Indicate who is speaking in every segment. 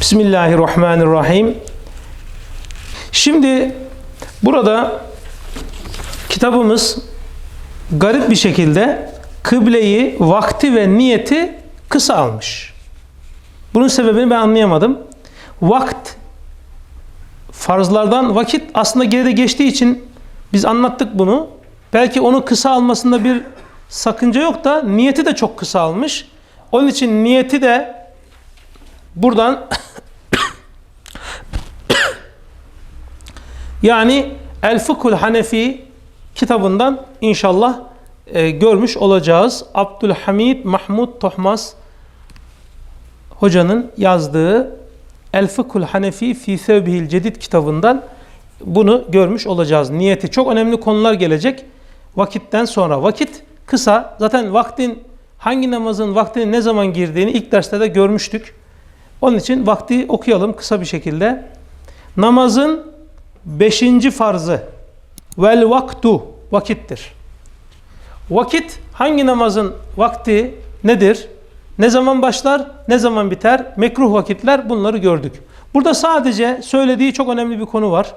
Speaker 1: Bismillahirrahmanirrahim. Şimdi burada kitabımız garip bir şekilde kıbleyi, vakti ve niyeti kısa almış. Bunun sebebini ben anlayamadım. Vakt farzlardan vakit aslında geride geçtiği için biz anlattık bunu. Belki onu kısa almasında bir sakınca yok da niyeti de çok kısa almış. Onun için niyeti de buradan yani El Fıkhul Hanefi kitabından inşallah e, görmüş olacağız. Abdülhamid Mahmud Tohmaz hocanın yazdığı El Fıkhul Hanefi fi Sevbihil Cedid kitabından bunu görmüş olacağız. Niyeti çok önemli konular gelecek vakitten sonra. Vakit kısa. Zaten vaktin hangi namazın vaktinin ne zaman girdiğini ilk derste de görmüştük. Onun için vakti okuyalım kısa bir şekilde. Namazın beşinci farzı vel vaktu vakittir. Vakit hangi namazın vakti nedir? Ne zaman başlar, ne zaman biter? Mekruh vakitler bunları gördük. Burada sadece söylediği çok önemli bir konu var.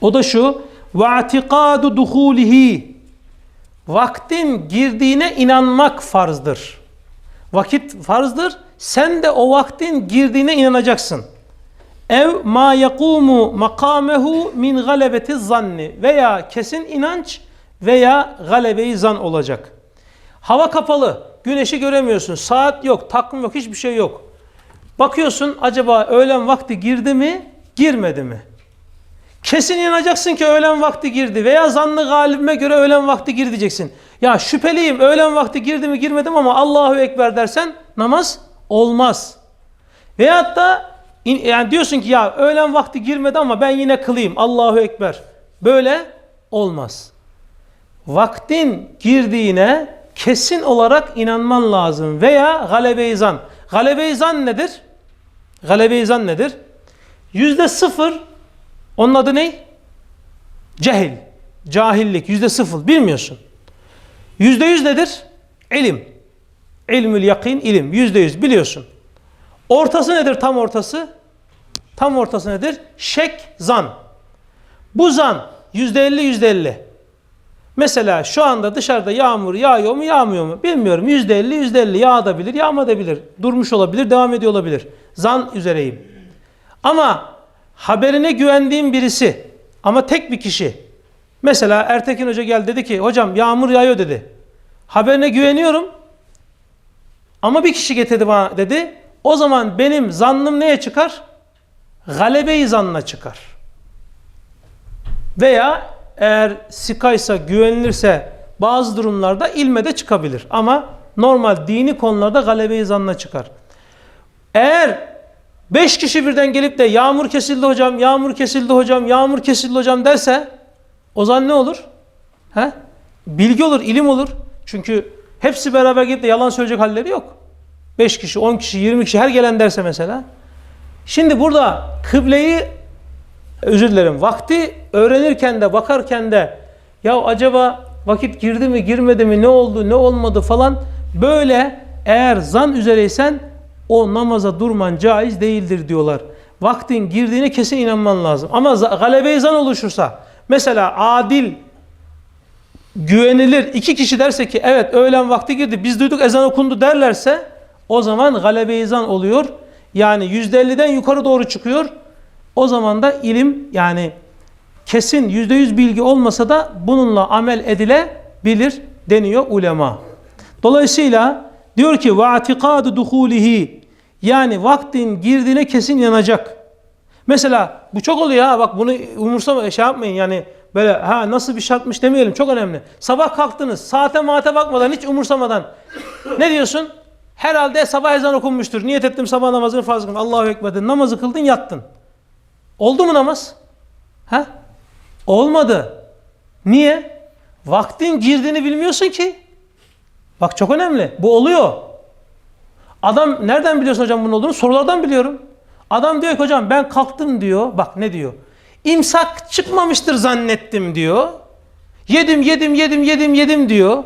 Speaker 1: O da şu: ve atikadu duhulihi. Vaktin girdiğine inanmak farzdır. Vakit farzdır. Sen de o vaktin girdiğine inanacaksın. Ev ma yakumu makamehu min galebeti zanni veya kesin inanç veya galebeyi zan olacak. Hava kapalı, güneşi göremiyorsun, saat yok, takvim yok, hiçbir şey yok. Bakıyorsun acaba öğlen vakti girdi mi, girmedi mi? Kesin inanacaksın ki öğlen vakti girdi veya zannı galibime göre öğlen vakti girdi diyeceksin. Ya şüpheliyim öğlen vakti girdi mi girmedim ama Allahu Ekber dersen namaz olmaz. Veyahut da yani diyorsun ki ya öğlen vakti girmedi ama ben yine kılayım Allahu Ekber. Böyle olmaz. Vaktin girdiğine kesin olarak inanman lazım veya galebe-i zan. Galebe-i zan nedir? Galebe-i zan nedir? Yüzde sıfır onun adı ne? Cehil. Cahillik. Yüzde sıfır. Bilmiyorsun. Yüzde yüz nedir? İlim. İlmül yakin ilim. Yüzde yüz biliyorsun. Ortası nedir tam ortası? Tam ortası nedir? Şek, zan. Bu zan yüzde elli, yüzde elli. Mesela şu anda dışarıda yağmur yağıyor mu yağmıyor mu bilmiyorum. Yüzde elli, yüzde elli yağabilir, yağmayabilir. Durmuş olabilir, devam ediyor olabilir. Zan üzereyim. Ama haberine güvendiğim birisi ama tek bir kişi. Mesela Ertekin Hoca geldi dedi ki hocam yağmur yağıyor dedi. Haberine güveniyorum ama bir kişi getirdi bana dedi. O zaman benim zannım neye çıkar? Galebe-i zannına çıkar. Veya eğer sikaysa, güvenilirse bazı durumlarda ilme de çıkabilir. Ama normal dini konularda galebe-i zannına çıkar. Eğer beş kişi birden gelip de yağmur kesildi hocam, yağmur kesildi hocam, yağmur kesildi hocam derse o zaman ne olur? He? Bilgi olur, ilim olur. Çünkü hepsi beraber gelip de yalan söyleyecek halleri yok. 5 kişi, 10 kişi, 20 kişi her gelen derse mesela. Şimdi burada kıbleyi özür dilerim vakti öğrenirken de bakarken de ya acaba vakit girdi mi girmedi mi ne oldu ne olmadı falan böyle eğer zan üzereysen o namaza durman caiz değildir diyorlar. Vaktin girdiğine kesin inanman lazım. Ama galebe-i zan oluşursa mesela adil güvenilir iki kişi derse ki evet öğlen vakti girdi biz duyduk ezan okundu derlerse o zaman galebe-i zan oluyor. Yani %50'den yukarı doğru çıkıyor. O zaman da ilim yani kesin %100 bilgi olmasa da bununla amel edilebilir deniyor ulema. Dolayısıyla diyor ki ve atikadu duhulihi yani vaktin girdiğine kesin yanacak. Mesela bu çok oluyor ha bak bunu umursama şey yapmayın yani böyle ha nasıl bir şartmış demeyelim çok önemli. Sabah kalktınız saate maate bakmadan hiç umursamadan ne diyorsun? Herhalde sabah ezan okunmuştur. Niyet ettim sabah namazını farz kıldım. Allahu Ekber dedin. Namazı kıldın yattın. Oldu mu namaz? Ha? Olmadı. Niye? Vaktin girdiğini bilmiyorsun ki. Bak çok önemli. Bu oluyor. Adam nereden biliyorsun hocam bunun olduğunu? Sorulardan biliyorum. Adam diyor ki hocam ben kalktım diyor. Bak ne diyor? İmsak çıkmamıştır zannettim diyor. Yedim yedim yedim yedim yedim diyor.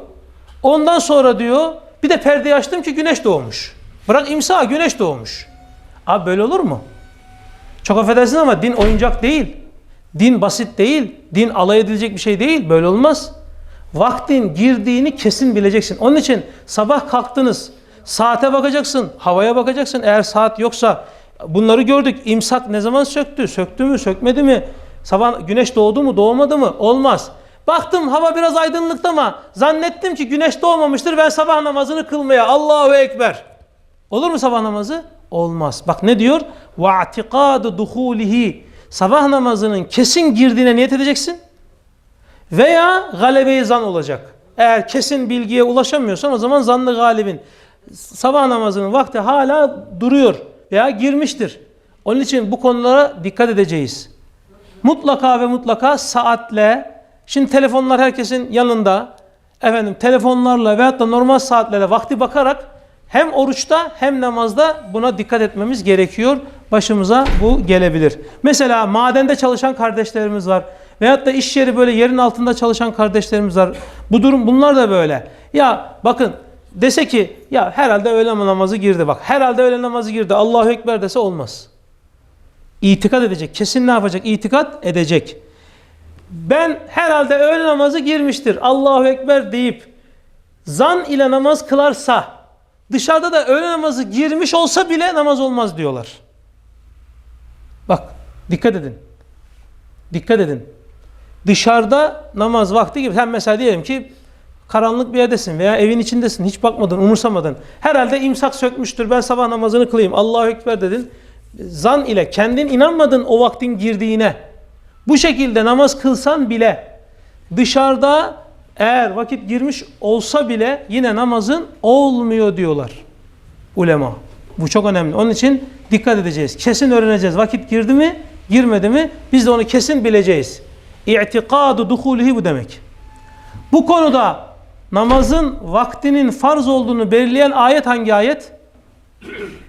Speaker 1: Ondan sonra diyor bir de perdeyi açtım ki güneş doğmuş. Bırak imsa güneş doğmuş. Abi böyle olur mu? Çok affedersin ama din oyuncak değil. Din basit değil. Din alay edilecek bir şey değil. Böyle olmaz. Vaktin girdiğini kesin bileceksin. Onun için sabah kalktınız. Saate bakacaksın, havaya bakacaksın. Eğer saat yoksa bunları gördük. İmsak ne zaman söktü? Söktü mü, sökmedi mi? Sabah güneş doğdu mu, doğmadı mı? Olmaz. Baktım hava biraz aydınlıktı ama zannettim ki güneş doğmamıştır. Ben sabah namazını kılmaya Allahu ekber. Olur mu sabah namazı? Olmaz. Bak ne diyor? Va'tikadu duhulihi. Sabah namazının kesin girdiğine niyet edeceksin. Veya galebe zan olacak. Eğer kesin bilgiye ulaşamıyorsan o zaman zanlı galibin. Sabah namazının vakti hala duruyor veya girmiştir. Onun için bu konulara dikkat edeceğiz. Mutlaka ve mutlaka saatle, şimdi telefonlar herkesin yanında, efendim telefonlarla veyahut da normal saatlerle vakti bakarak hem oruçta hem namazda buna dikkat etmemiz gerekiyor. Başımıza bu gelebilir. Mesela madende çalışan kardeşlerimiz var. Veyahut da iş yeri böyle yerin altında çalışan kardeşlerimiz var. Bu durum bunlar da böyle. Ya bakın dese ki ya herhalde öğle namazı girdi bak. Herhalde öğle namazı girdi. Allahu Ekber dese olmaz. İtikat edecek. Kesin ne yapacak? İtikat edecek. Ben herhalde öğle namazı girmiştir. Allahu Ekber deyip zan ile namaz kılarsa dışarıda da öğle namazı girmiş olsa bile namaz olmaz diyorlar. Bak dikkat edin. Dikkat edin. Dışarıda namaz vakti gibi. Sen mesela diyelim ki karanlık bir yerdesin veya evin içindesin. Hiç bakmadın, umursamadın. Herhalde imsak sökmüştür. Ben sabah namazını kılayım. Allahu Ekber dedin. Zan ile kendin inanmadın o vaktin girdiğine. Bu şekilde namaz kılsan bile dışarıda eğer vakit girmiş olsa bile yine namazın olmuyor diyorlar ulema. Bu çok önemli. Onun için dikkat edeceğiz. Kesin öğreneceğiz. Vakit girdi mi, girmedi mi? Biz de onu kesin bileceğiz. İ'tikadu duhulihi bu demek. Bu konuda namazın vaktinin farz olduğunu belirleyen ayet hangi ayet?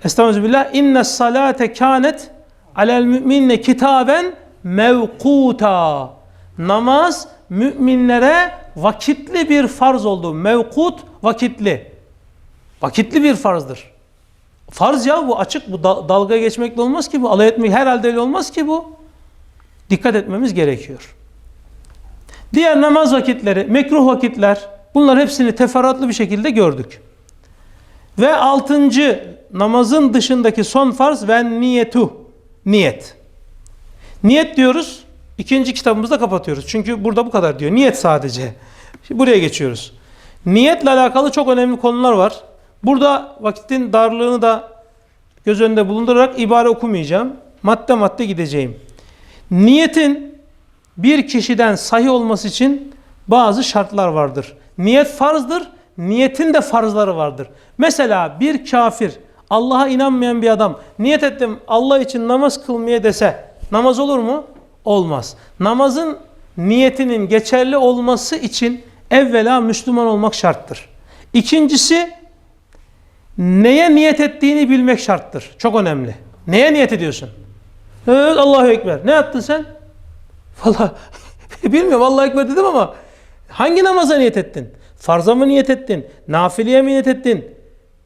Speaker 1: Estağfirullah. İnne salate kânet alel müminne kitaben mevkuta. Namaz müminlere vakitli bir farz oldu. Mevkut vakitli. Vakitli bir farzdır. Farz ya bu açık bu da- dalga geçmekle olmaz ki bu alay etmek herhalde öyle olmaz ki bu. Dikkat etmemiz gerekiyor. Diğer namaz vakitleri, mekruh vakitler bunlar hepsini teferruatlı bir şekilde gördük. Ve altıncı namazın dışındaki son farz ve niyetu. Niyet. Niyet diyoruz. ikinci kitabımızda kapatıyoruz. Çünkü burada bu kadar diyor. Niyet sadece. Şimdi buraya geçiyoruz. Niyetle alakalı çok önemli konular var. Burada vakitin darlığını da göz önünde bulundurarak ibare okumayacağım. Madde madde gideceğim. Niyetin bir kişiden sahih olması için bazı şartlar vardır. Niyet farzdır. Niyetin de farzları vardır. Mesela bir kafir, Allah'a inanmayan bir adam niyet ettim Allah için namaz kılmaya dese namaz olur mu? Olmaz. Namazın niyetinin geçerli olması için evvela Müslüman olmak şarttır. İkincisi neye niyet ettiğini bilmek şarttır. Çok önemli. Neye niyet ediyorsun? Evet Allahu Ekber. Ne yaptın sen? Valla bilmiyorum Allahu Ekber dedim ama hangi namaza niyet ettin? Farza mı niyet ettin? Nafileye mi niyet ettin?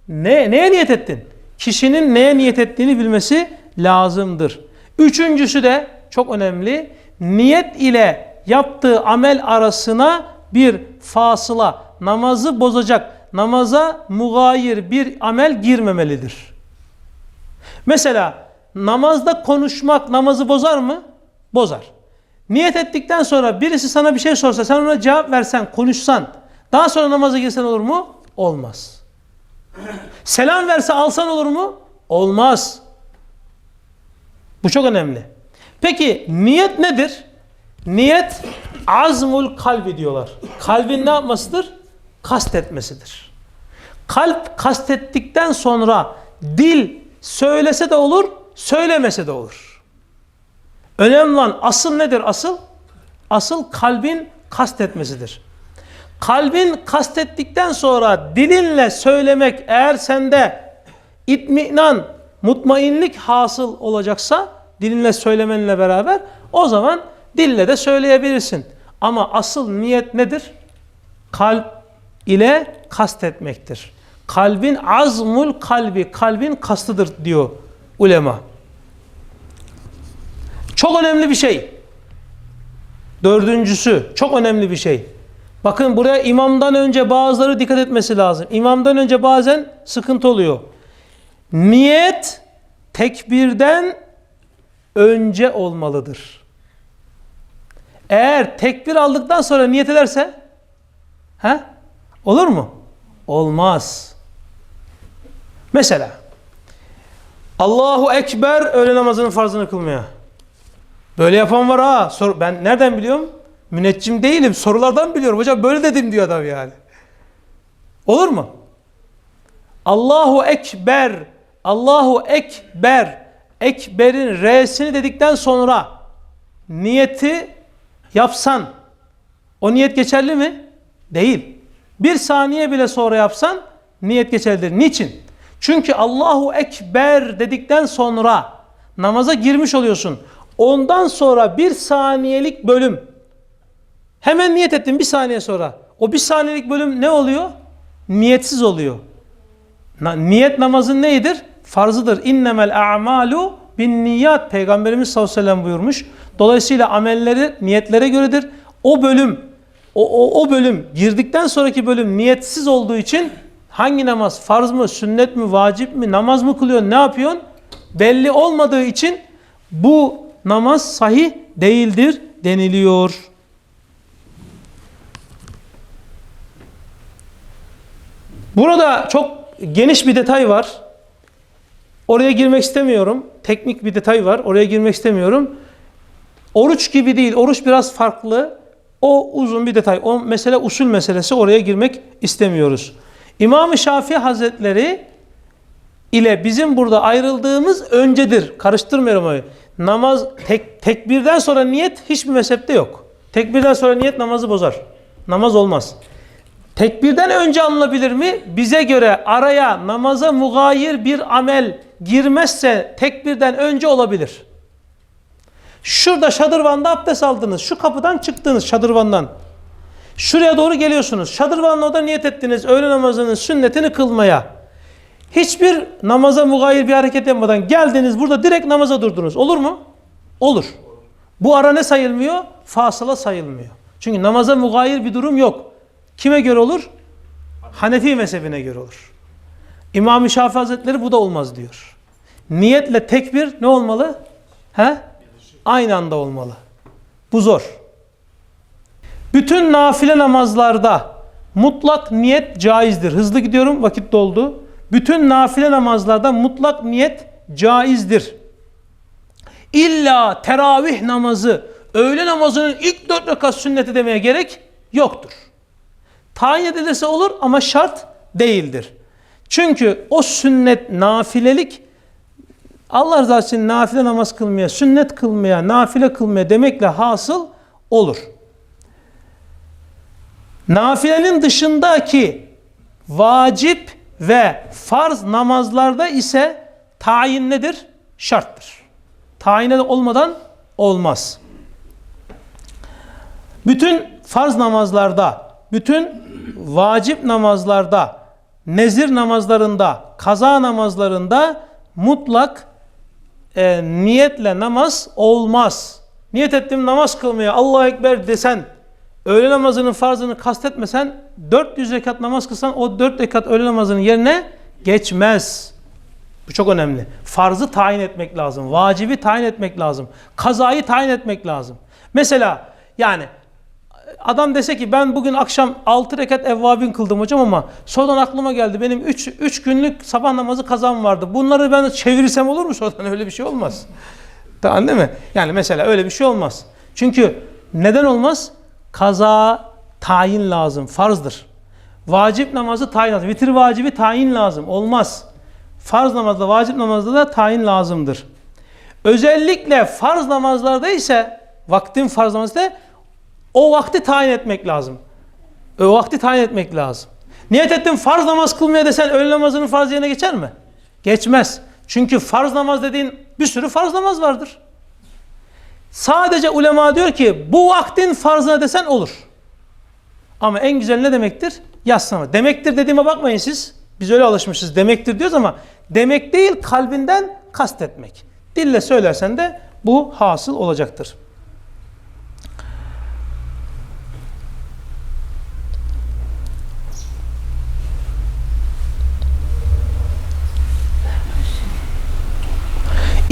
Speaker 1: Ne, neye niyet ettin? Kişinin neye niyet ettiğini bilmesi lazımdır. Üçüncüsü de çok önemli. Niyet ile yaptığı amel arasına bir fasıla, namazı bozacak, namaza mugayir bir amel girmemelidir. Mesela namazda konuşmak namazı bozar mı? Bozar. Niyet ettikten sonra birisi sana bir şey sorsa sen ona cevap versen, konuşsan, daha sonra namaza girsen olur mu? Olmaz. Selam verse alsan olur mu? Olmaz. Bu çok önemli. Peki niyet nedir? Niyet azmul kalbi diyorlar. Kalbin ne yapmasıdır? Kastetmesidir. Kalp kastettikten sonra dil söylese de olur, söylemese de olur. Önemli olan asıl nedir asıl? Asıl kalbin kastetmesidir. Kalbin kastettikten sonra dilinle söylemek eğer sende itminan, mutmainlik hasıl olacaksa dilinle söylemenle beraber o zaman dille de söyleyebilirsin. Ama asıl niyet nedir? Kalp ile kastetmektir. Kalbin azmul kalbi, kalbin kastıdır diyor ulema. Çok önemli bir şey. Dördüncüsü çok önemli bir şey. Bakın buraya imamdan önce bazıları dikkat etmesi lazım. İmamdan önce bazen sıkıntı oluyor. Niyet tekbirden önce olmalıdır. Eğer tekbir aldıktan sonra niyet ederse he? Olur mu? Olmaz. Mesela Allahu Ekber öğle namazının farzını kılmaya. Böyle yapan var ha. Sor, ben nereden biliyorum? Müneccim değilim. Sorulardan biliyorum. Hocam böyle dedim diyor adam yani. Olur mu? Allahu Ekber. Allahu Ekber. Ekber'in R'sini dedikten sonra niyeti yapsan o niyet geçerli mi? Değil. Bir saniye bile sonra yapsan niyet geçerlidir. Niçin? Çünkü Allahu Ekber dedikten sonra namaza girmiş oluyorsun. Ondan sonra bir saniyelik bölüm. Hemen niyet ettin bir saniye sonra. O bir saniyelik bölüm ne oluyor? Niyetsiz oluyor. Na- niyet namazın neyidir? Farzıdır. İnnemel a'malu bin niyat. Peygamberimiz sallallahu aleyhi ve sellem buyurmuş. Dolayısıyla amelleri niyetlere göredir. O bölüm o, o, o bölüm girdikten sonraki bölüm niyetsiz olduğu için hangi namaz farz mı, sünnet mi, vacip mi, namaz mı kılıyorsun, ne yapıyorsun? Belli olmadığı için bu namaz sahih değildir deniliyor. Burada çok geniş bir detay var. Oraya girmek istemiyorum. Teknik bir detay var. Oraya girmek istemiyorum. Oruç gibi değil. Oruç biraz farklı. O uzun bir detay. O mesele usul meselesi. Oraya girmek istemiyoruz. İmam-ı Şafii Hazretleri ile bizim burada ayrıldığımız öncedir. Karıştırmıyorum orayı. Namaz tek, tekbirden sonra niyet hiçbir mezhepte yok. Tekbirden sonra niyet namazı bozar. Namaz olmaz. Tekbirden önce alınabilir mi? Bize göre araya namaza mugayir bir amel girmezse tekbirden önce olabilir. Şurada şadırvanda abdest aldınız. Şu kapıdan çıktınız şadırvandan. Şuraya doğru geliyorsunuz. Şadırvanla orada niyet ettiniz öğle namazının sünnetini kılmaya. Hiçbir namaza mugayir bir hareket yapmadan geldiniz burada direkt namaza durdunuz. Olur mu? Olur. Bu ara ne sayılmıyor? Fasıla sayılmıyor. Çünkü namaza mugayir bir durum yok. Kime göre olur? Hanefi mezhebine göre olur. İmam-ı Şafii Hazretleri bu da olmaz diyor. Niyetle tekbir ne olmalı? He? Aynı anda olmalı. Bu zor. Bütün nafile namazlarda mutlak niyet caizdir. Hızlı gidiyorum vakit doldu. Bütün nafile namazlarda mutlak niyet caizdir. İlla teravih namazı, öğle namazının ilk dört rekat sünneti demeye gerek yoktur. Tayin edilirse olur ama şart değildir. Çünkü o sünnet nafilelik Allah rızası için nafile namaz kılmaya, sünnet kılmaya, nafile kılmaya demekle hasıl olur. Nafilenin dışındaki vacip ve farz namazlarda ise tayin nedir? Şarttır. Tayin olmadan olmaz. Bütün farz namazlarda, bütün vacip namazlarda, nezir namazlarında, kaza namazlarında mutlak e, niyetle namaz olmaz. Niyet ettim namaz kılmaya Allahu Ekber desen, öğle namazının farzını kastetmesen 400 rekat namaz kılsan o 4 rekat öğle namazının yerine geçmez. Bu çok önemli. Farzı tayin etmek lazım. Vacibi tayin etmek lazım. Kazayı tayin etmek lazım. Mesela yani adam dese ki ben bugün akşam 6 rekat evvabin kıldım hocam ama sonradan aklıma geldi benim 3 3 günlük sabah namazı kazam vardı. Bunları ben çevirirsem olur mu sonradan öyle bir şey olmaz. Tamam değil mi? Yani mesela öyle bir şey olmaz. Çünkü neden olmaz? Kaza tayin lazım. Farzdır. Vacip namazı tayin lazım. Vitir vacibi tayin lazım. Olmaz. Farz namazda, vacip namazda da tayin lazımdır. Özellikle farz namazlarda ise vaktin farz namazda o vakti tayin etmek lazım. O vakti tayin etmek lazım. Niyet ettim farz namaz kılmaya desen öğle namazının farz yerine geçer mi? Geçmez. Çünkü farz namaz dediğin bir sürü farz namaz vardır. Sadece ulema diyor ki bu vaktin farzına desen olur. Ama en güzel ne demektir? yaslama. Demektir dediğime bakmayın siz. Biz öyle alışmışız. Demektir diyoruz ama demek değil kalbinden kastetmek. Dille söylersen de bu hasıl olacaktır.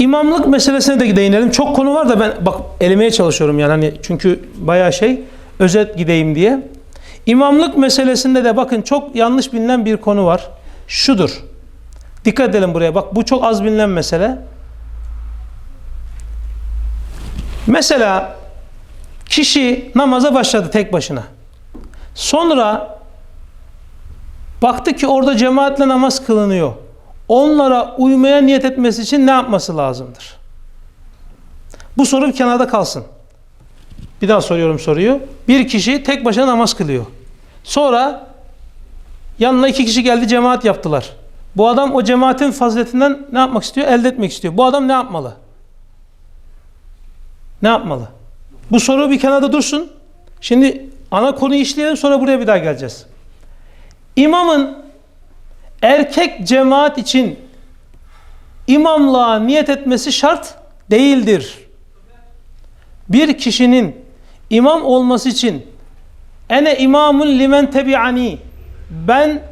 Speaker 1: İmamlık meselesine de değinelim. Çok konu var da ben bak elemeye çalışıyorum yani hani çünkü bayağı şey özet gideyim diye. İmamlık meselesinde de bakın çok yanlış bilinen bir konu var. Şudur. Dikkat edelim buraya. Bak bu çok az bilinen mesele. Mesela kişi namaza başladı tek başına. Sonra baktı ki orada cemaatle namaz kılınıyor. Onlara uymaya niyet etmesi için ne yapması lazımdır? Bu soru bir kenarda kalsın. Bir daha soruyorum soruyu. Bir kişi tek başına namaz kılıyor. Sonra yanına iki kişi geldi cemaat yaptılar. Bu adam o cemaatin faziletinden ne yapmak istiyor? Elde etmek istiyor. Bu adam ne yapmalı? Ne yapmalı? Bu soru bir kenarda dursun. Şimdi ana konuyu işleyelim sonra buraya bir daha geleceğiz. İmamın erkek cemaat için imamlığa niyet etmesi şart değildir. Bir kişinin imam olması için ene imamun limen tebi'ani ben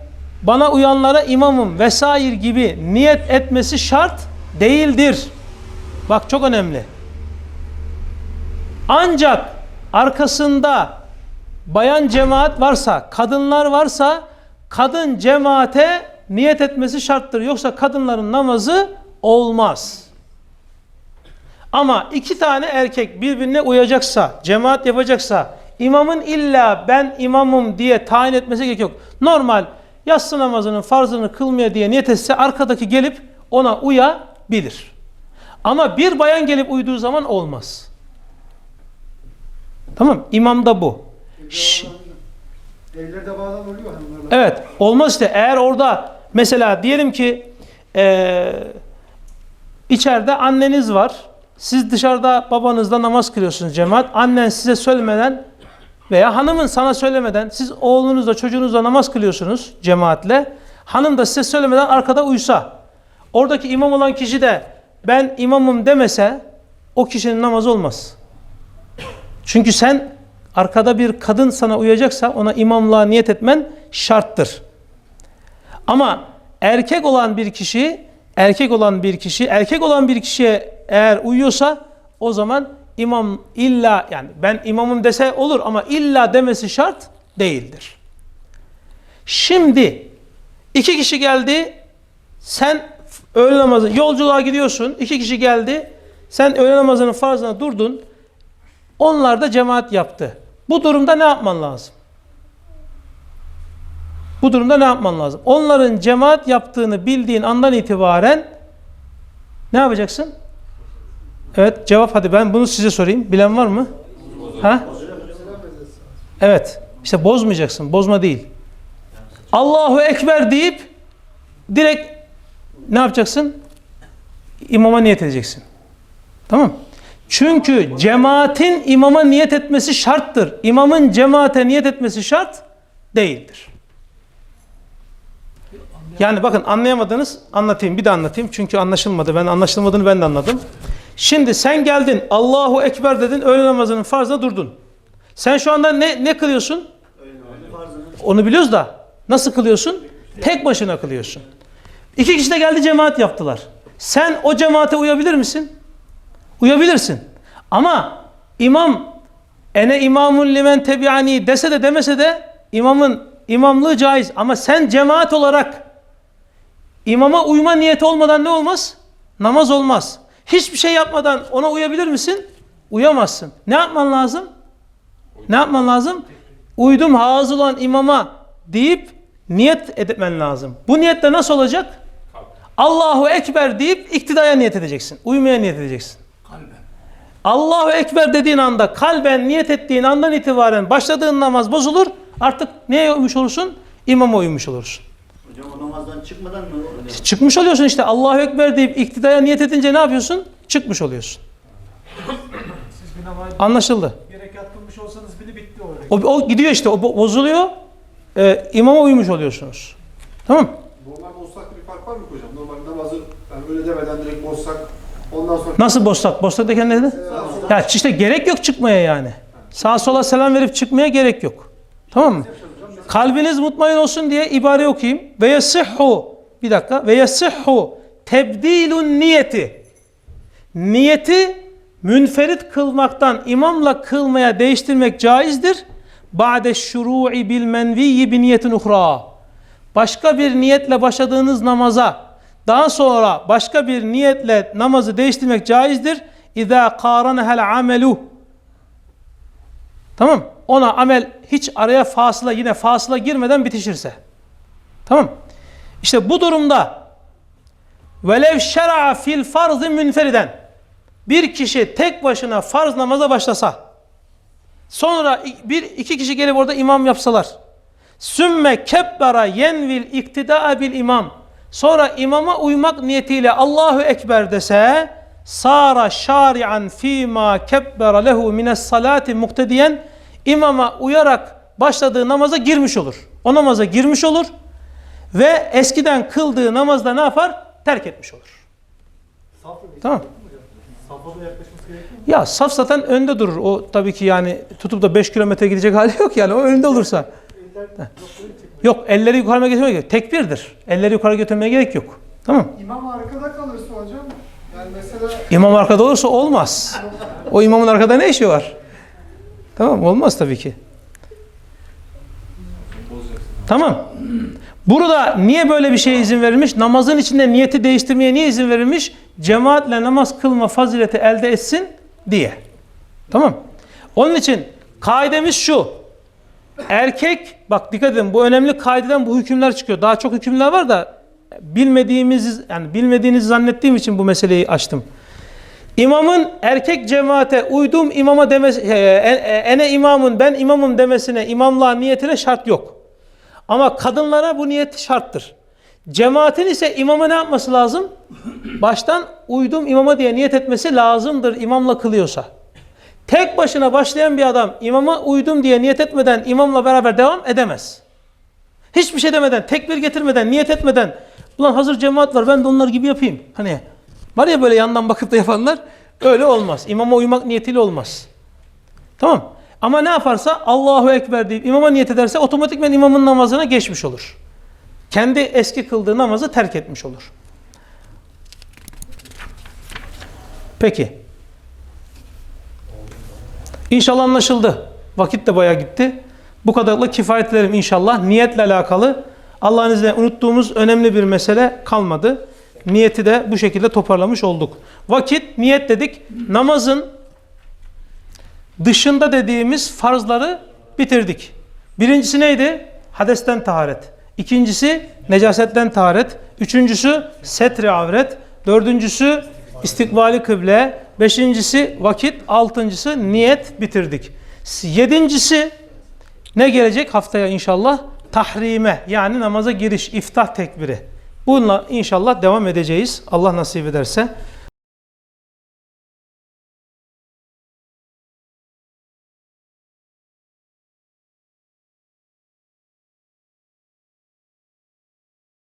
Speaker 1: bana uyanlara imamım vesaire gibi niyet etmesi şart değildir. Bak çok önemli. Ancak arkasında bayan cemaat varsa, kadınlar varsa kadın cemaate niyet etmesi şarttır. Yoksa kadınların namazı olmaz. Ama iki tane erkek birbirine uyacaksa, cemaat yapacaksa, imamın illa ben imamım diye tayin etmesi gerek yok. Normal yatsı namazının farzını kılmaya diye niyet etse arkadaki gelip ona uyabilir. Ama bir bayan gelip uyduğu zaman olmaz. Tamam İmam da bu.
Speaker 2: Evlerde bazen oluyor hanımlarla.
Speaker 1: Evet olmaz işte eğer orada mesela diyelim ki eee içeride anneniz var. Siz dışarıda babanızla namaz kılıyorsunuz cemaat. Annen size söylemeden veya hanımın sana söylemeden siz oğlunuzla çocuğunuzla namaz kılıyorsunuz cemaatle. Hanım da size söylemeden arkada uysa. Oradaki imam olan kişi de ben imamım demese o kişinin namazı olmaz. Çünkü sen arkada bir kadın sana uyacaksa ona imamlığa niyet etmen şarttır. Ama erkek olan bir kişi, erkek olan bir kişi, erkek olan bir kişiye eğer uyuyorsa o zaman imam illa yani ben imamım dese olur ama illa demesi şart değildir. Şimdi iki kişi geldi, sen öğle namazı yolculuğa gidiyorsun, iki kişi geldi, sen öğle namazının farzına durdun, onlar da cemaat yaptı. Bu durumda ne yapman lazım? Bu durumda ne yapman lazım? Onların cemaat yaptığını bildiğin andan itibaren ne yapacaksın? Evet cevap hadi ben bunu size sorayım. Bilen var mı? Ha? Evet. İşte bozmayacaksın. Bozma değil. Allahu Ekber deyip direkt ne yapacaksın? İmama niyet edeceksin. Tamam Çünkü cemaatin imama niyet etmesi şarttır. İmamın cemaate niyet etmesi şart değildir. Yani bakın anlayamadınız anlatayım bir de anlatayım. Çünkü anlaşılmadı. Ben anlaşılmadığını ben de anladım. Şimdi sen geldin Allahu Ekber dedin öğle namazının farzına durdun. Sen şu anda ne, ne kılıyorsun? Onu biliyoruz da nasıl kılıyorsun? Tek başına kılıyorsun. İki kişi de geldi cemaat yaptılar. Sen o cemaate uyabilir misin? Uyabilirsin. Ama imam ene imamun limen tebi'ani dese de demese de imamın imamlığı caiz. Ama sen cemaat olarak imama uyma niyeti olmadan ne olmaz? Namaz olmaz. Hiçbir şey yapmadan ona uyabilir misin? Uyamazsın. Ne yapman lazım? Ne yapman lazım? Uydum hazır olan imama deyip niyet etmen lazım. Bu niyet de nasıl olacak? Allahu Ekber deyip iktidaya niyet edeceksin. Uymaya niyet edeceksin. Allahu Ekber dediğin anda kalben niyet ettiğin andan itibaren başladığın namaz bozulur. Artık neye uymuş olursun? İmama uymuş olursun.
Speaker 3: Hocam o namazdan çıkmadan mı?
Speaker 1: Çıkmış oluyorsun işte Allahu Ekber deyip iktidaya niyet edince ne yapıyorsun? Çıkmış oluyorsun.
Speaker 2: Siz bir namaz
Speaker 1: Anlaşıldı.
Speaker 2: bir rekat kılmış olsanız bile bitti o rekat.
Speaker 1: O, o gidiyor işte o bo- bozuluyor. e, imama uymuş oluyorsunuz. Tamam mı?
Speaker 4: Normal bozsak bir fark var mı hocam? Normal namazı yani öyle demeden direkt bozsak ondan sonra
Speaker 1: Nasıl bozsak? Bozsak derken ne dedi? Ya işte gerek yok çıkmaya yani. Sağa sola selam verip çıkmaya gerek yok. Tamam mı? Kalbiniz mutmain olsun diye ibare okuyayım. Ve yasihhu bir dakika. Ve yasihhu tebdilun niyeti. Niyeti münferit kılmaktan imamla kılmaya değiştirmek caizdir. Ba'de şuru'i bil menviyyi bi niyetin uhra. Başka bir niyetle başladığınız namaza daha sonra başka bir niyetle namazı değiştirmek caizdir. İza qaranahel amelu. Tamam? Ona amel hiç araya fasıla yine fasıla girmeden bitişirse. Tamam? İşte bu durumda velev şer'a fil farzı münferiden bir kişi tek başına farz namaza başlasa sonra bir iki kişi gelip orada imam yapsalar sümme kebbera yenvil iktidaa bil imam sonra imama uymak niyetiyle Allahu Ekber dese sara şari'an fîmâ kebbera lehu mines salati muktediyen imama uyarak başladığı namaza girmiş olur. O namaza girmiş olur ve eskiden kıldığı namazda ne yapar? Terk etmiş olur. Tamam. Ya saf zaten önde durur. O tabii ki yani tutup da 5 kilometre gidecek hali yok yani. O önde olursa. Yok elleri yukarı getirmeye gerek Tekbirdir. Elleri yukarı götürmeye gerek yok. Tamam.
Speaker 4: imam arkada kalırsa hocam yani mesela
Speaker 1: İmam arkada olursa olmaz. O imamın arkada ne işi var? Tamam olmaz tabii ki. Tamam. Burada niye böyle bir şeye izin verilmiş? Namazın içinde niyeti değiştirmeye niye izin verilmiş? Cemaatle namaz kılma fazileti elde etsin diye. Tamam. Onun için kaidemiz şu. Erkek, bak dikkat edin bu önemli kaideden bu hükümler çıkıyor. Daha çok hükümler var da bilmediğimiz yani bilmediğinizi zannettiğim için bu meseleyi açtım. İmamın erkek cemaate uydum imama demesi, e, e, ene imamın ben imamım demesine imamlığa niyetine şart yok. Ama kadınlara bu niyet şarttır. Cemaatin ise imama ne yapması lazım? Baştan uydum imama diye niyet etmesi lazımdır imamla kılıyorsa. Tek başına başlayan bir adam imama uydum diye niyet etmeden imamla beraber devam edemez. Hiçbir şey demeden, tekbir getirmeden, niyet etmeden ulan hazır cemaat var ben de onlar gibi yapayım. Hani var ya böyle yandan bakıp da yapanlar öyle olmaz. İmama uymak niyetiyle olmaz. Tamam. Ama ne yaparsa Allahu Ekber deyip imama niyet ederse otomatikmen imamın namazına geçmiş olur. Kendi eski kıldığı namazı terk etmiş olur. Peki. İnşallah anlaşıldı. Vakit de bayağı gitti. Bu kadarla kifayet ederim inşallah. Niyetle alakalı Allah'ın izniyle unuttuğumuz önemli bir mesele kalmadı. Niyeti de bu şekilde toparlamış olduk. Vakit, niyet dedik. Namazın dışında dediğimiz farzları bitirdik. Birincisi neydi? Hadesten taharet. İkincisi necasetten taharet. Üçüncüsü setri avret. Dördüncüsü istikbali kıble. Beşincisi vakit. Altıncısı niyet bitirdik. Yedincisi ne gelecek haftaya inşallah? Tahrime yani namaza giriş, iftah tekbiri. Bununla inşallah devam edeceğiz. Allah nasip ederse.